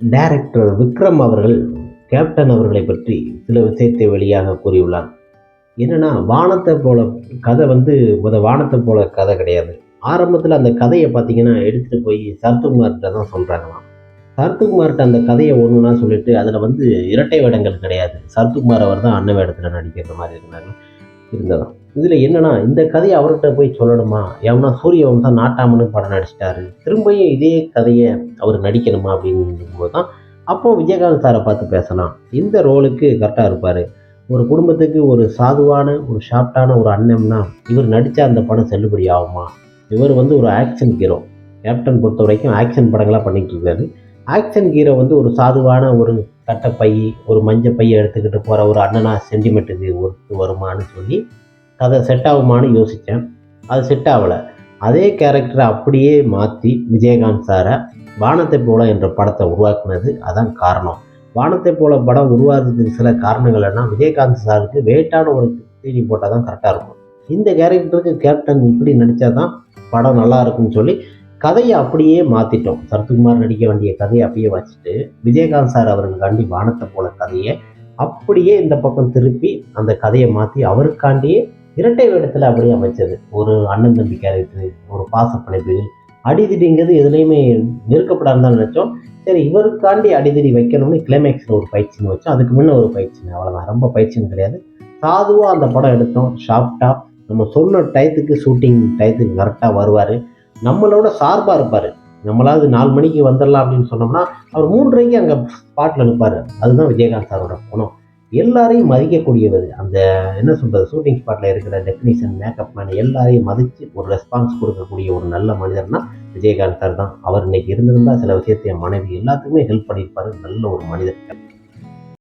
Director Vikram அவர்கள் captain அவர்களை பற்றி சில விஷயத்தை வெளியாக கூறியுள்ளார். என்னென்னா வானத்தை போல கதை வந்து முத வானத்தை போல கதை கிடையாது. ஆரம்பத்தில் அந்த கதையை பார்த்தீங்கன்னா எடுத்துகிட்டு போய் சரத்குமார்கிட்ட தான் சொல்கிறாங்களாம் சரத்குமார்கிட்ட அந்த கதையை ஒன்றுனா சொல்லிட்டு அதில் வந்து இரட்டை வேடங்கள் கிடையாது. சரத்குமார் அவர் தான் அன்ன வேடத்தில் நடிக்கிற மாதிரி இருந்தாங்க. இருந்ததான் இதில் என்னன்னா இந்த கதையை அவர்கிட்ட போய் சொல்லணுமா? எவனா சூரிய வம்சம் நாட்டாமனு படம் நடிச்சிட்டாரு. திரும்பியும் இதே கதையை அவர் நடிக்கணுமா அப்படிங்கும்போது தான் அப்போ விஜயகாந்த் சாரை பார்த்து பேசலாம். இந்த ரோலுக்கு கரெக்டாக இருப்பார். ஒரு குடும்பத்துக்கு ஒரு சாதுவான ஒரு ஷார்ட்டான ஒரு அண்ணம்னா இவர் நடித்தா அந்த படம் செல்லுபடி ஆகுமா? இவர் வந்து ஒரு ஆக்ஷன் ஹீரோ கேப்டன் பொறுத்த வரைக்கும் ஆக்ஷன் படங்களாக பண்ணிட்டு இருக்காரு. ஆக்ஷன் ஹீரோ வந்து ஒரு சாதுவான ஒரு கட்டப்பை ஒரு மஞ்சள் பையை எடுத்துக்கிட்டு போகிற ஒரு அண்ணனா சென்டிமெண்ட்டுக்கு ஒர்த்து வருமான்னு சொல்லி கதை செட் ஆகுமான்னு யோசித்தேன் அது செட் ஆகலை. அதே கேரக்டரை அப்படியே மாற்றி விஜயகாந்த் சாரை வானத்தை போல என்ற படத்தை உருவாக்குனது அதான் காரணம். வானத்தை போல படம் உருவாக்குறதுக்கு சில காரணங்கள் என்ன விஜயகாந்த் சாருக்கு வெயிட்டான ஒரு தீனி போட்டால் தான் கரெக்டாக இருக்கும். இந்த கேரக்டருக்கு கேப்டன் இப்படி நடித்தா தான் படம் நல்லா இருக்கும்னு சொல்லி கதையை அப்படியே மாற்றிட்டோம் சரத்குமார் நடிக்க வேண்டிய கதையை அப்படியே வச்சுட்டு விஜயகாந்த் சார் அவர்களுக்காண்டி வானத்தை போல கதையை அப்படியே இந்த பக்கம் திருப்பி அந்த கதையை மாற்றி அவருக்காண்டியே இரட்டை வேடத்தில் அப்படியே அமைச்சது. ஒரு அண்ணன் தம்பி கேரக்டர் ஒரு பாசப்படைப்புகள் அடிதிடிங்கிறது எதுலேயுமே நெருக்கப்படாது தான் நினச்சோம். சரி இவருக்காண்டி அடிதடி வைக்கணும்னு கிளைமேக்ஸில் ஒரு பயிற்சின்னு வச்சோம். அதுக்கு முன்னே ஒரு பயிற்சின்னு அவ்வளோதான் ரொம்ப பயிற்சின்னு கிடையாது. சாதுவாக அந்த படம் எடுத்தோம். ஷார்ப்டாக நம்ம சொன்ன டயத்துக்கு ஷூட்டிங் டயத்துக்கு கரெக்டாக வருவார். நம்மளோட சார்பாக இருப்பார். நம்மளாவது நாலு மணிக்கு வந்துடலாம் அப்படின்னு சொன்னோம்னா அவர் மூன்றரைக்கு அங்கே ஸ்பாட்டில் நிற்பார் அதுதான் விஜயகாந்த் சாரோட குணம். எல்லாரையும் மதிக்கக்கூடியவர். அந்த என்ன சொல்கிறது ஷூட்டிங் ஸ்பாட்டில் இருக்கிற டெக்னீஷியன் மேக்கப் மேன் எல்லாரையும் மதித்து ஒரு ரெஸ்பான்ஸ் கொடுக்கக்கூடிய ஒரு நல்ல மனிதர்னா விஜயகாந்த் சார் தான். அவர் இன்னைக்கு இருந்திருந்தால் சில விஷயத்தை மனைவி எல்லாத்துக்குமே ஹெல்ப் பண்ணியிருப்பாரு. நல்ல ஒரு மனிதர்.